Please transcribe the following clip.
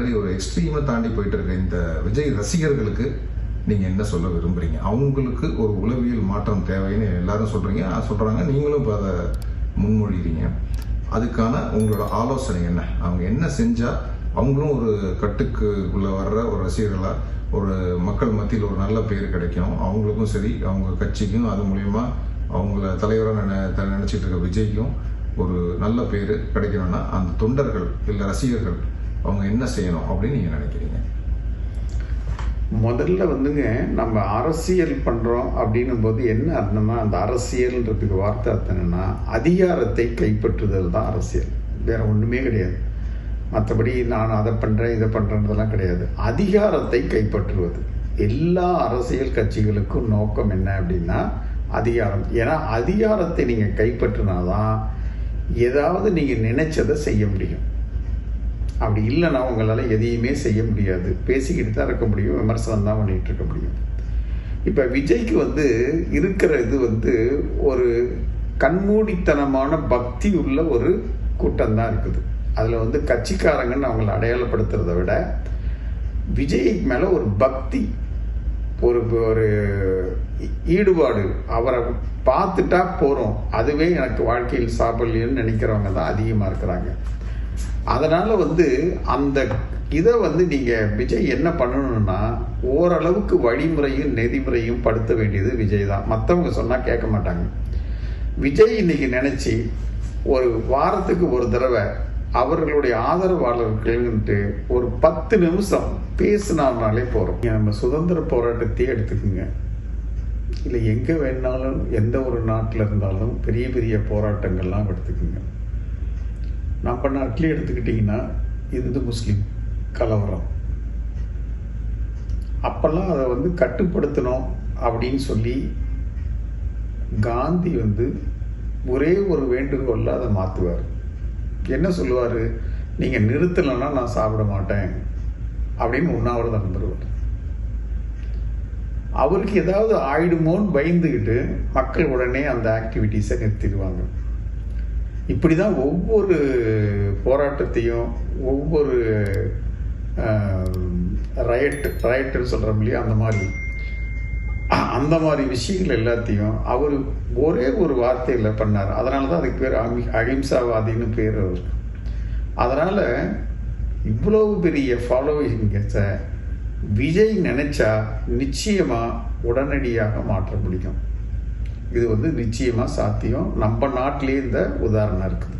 மாதிரி ஒரு எக்ஸ்ட்ரீமை தாண்டி போயிட்டு இருக்க இந்த விஜய் ரசிகர்களுக்கு நீங்க என்ன சொல்ல விரும்புறீங்க? அவங்களுக்கு ஒரு உளவியல் மாற்றம் தேவைன்னு எல்லாரும் சொல்றீங்க. சொல்றாங்க. நீங்களும் இப்போ அதை முன்மொழிகிறீங்க அதுக்கான உங்களோட ஆலோசனை என்ன? அவங்க என்ன செஞ்சா அவங்களும் ஒரு கட்டுக்கு உள்ள வர்ற ஒரு ரசிகர்களா ஒரு மக்கள் மத்தியில் ஒரு நல்ல பேர் கிடைக்கும் அவங்களுக்கும் சரி அவங்க கட்சிக்கும் அது மூலயமா அவங்கள தலைவராக நினை நினச்சிட்டு இருக்க விஜய்க்கும் ஒரு நல்ல பேர் கிடைக்கணும்னா அந்த தொண்டர்கள் இல்லை ரசிகர்கள் அவங்க என்ன செய்யணும் அப்படின்னு நீங்கள் நினைக்கிறீங்க? முதல்ல வந்துங்க நம்ம அரசியல் பண்ணுறோம் அப்படின்னும் போது என்ன அர்த்தம்னா அந்த அரசியல்ன்றதுக்கு வார்த்தை அர்த்தம்னா அதிகாரத்தை கைப்பற்றுதல் தான் அரசியல். வேற ஒன்றுமே கிடையாது. மற்றபடி நான் அதை பண்ணுறேன் இதை பண்ணுறேன்றதெல்லாம் கிடையாது. அதிகாரத்தை கைப்பற்றுவது. எல்லா அரசியல் கட்சிகளுக்கும் நோக்கம் என்ன அப்படின்னா அதிகாரம். ஏன்னா அதிகாரத்தை நீங்கள் கைப்பற்றினாதான் ஏதாவது நீங்கள் நினைச்சதை செய்ய முடியும். அப்படி இல்லைன்னா உங்களால் எதையுமே செய்ய முடியாது. பேசிக்கிட்டு தான் இருக்க முடியும். விமர்சனம் தான் பண்ணிகிட்டு இருக்க முடியும். இப்போ விஜய்க்கு வந்து இருக்கிற இது வந்து ஒரு கண்மூடித்தனமான பக்தி உள்ள ஒரு கூட்டம் தான் இருக்குது. அதில் வந்து கட்சிக்காரங்கன்னு அவங்கள அடையாளப்படுத்துறதை விட விஜய்க்கு மேலே ஒரு பக்தி ஒரு ஒரு ஈடுபாடு அவரை பார்த்துட்டா போகிறோம் அதுவே எனக்கு வாழ்க்கையில் சாப்பிடலைன்னு நினைக்கிறவங்க தான் அதிகமாக இருக்கிறாங்க. அதனால் வந்து அந்த இதை வந்து நீங்கள் விஜய் என்ன பண்ணணும்னா ஓரளவுக்கு வழிமுறையும் நெறிமுறையும் படுத்த வேண்டியது விஜய் தான். மற்றவங்க சொன்னால் கேட்க மாட்டாங்க. விஜய் இன்னைக்கு நினச்சி ஒரு வாரத்துக்கு ஒரு தடவை அவர்களுடைய ஆதரவாளர்கள்ட்டு ஒரு பத்து நிமிஷம் பேசினாலே போகிறோம் நம்ம சுதந்திர போராட்டத்தையே எடுத்துக்கோங்க. இல்லை எங்கே வேணாலும் எந்த ஒரு நாட்டில் இருந்தாலும் பெரிய பெரிய போராட்டங்கள்லாம் எடுத்துக்கோங்க. நம்ம அட்லி எடுத்துக்கிட்டிங்கன்னா இந்து முஸ்லீம் கலவரம். அப்போல்லாம் அதை வந்து கட்டுப்படுத்தணும் அப்படின்னு சொல்லி காந்தி வந்து ஒரே ஒரு வேண்டுகோளில் அதை மாற்றுவார் என்ன சொல்லுவார்? நீங்கள் நிறுத்தலைன்னா நான் சாப்பிட மாட்டேன். அப்படின்னு உண்ணாவிரதம் இருந்துருவார். அவருக்கு ஏதாவது ஆயிடுமோன்னு பயந்துக்கிட்டு மக்கள் உடனே அந்த ஆக்டிவிட்டீஸை நிறுத்திடுவாங்க. இப்படி தான் ஒவ்வொரு போராட்டத்தையும் ஒவ்வொரு ரயட் ரயட்டுன்னு சொல்கிறோம் இல்லையா அந்த மாதிரி. அந்த மாதிரி விஷயங்கள் எல்லாத்தையும் அவர் ஒரே ஒரு வார்த்தையில் பண்ணார். அதனால தான் அதுக்கு பேர் அமி அகிம்சாவாதின்னு பேர் அவர் அதனால் இவ்வளவு பெரிய ஃபாலோவிங்கஸை விஜய் நினச்சா நிச்சயமாக உடனடியாக மாற்ற முடியும் இது வந்து நிச்சயமாக சாத்தியம். நம்ம நாட்டிலே இந்த உதாரணம் இருக்குது.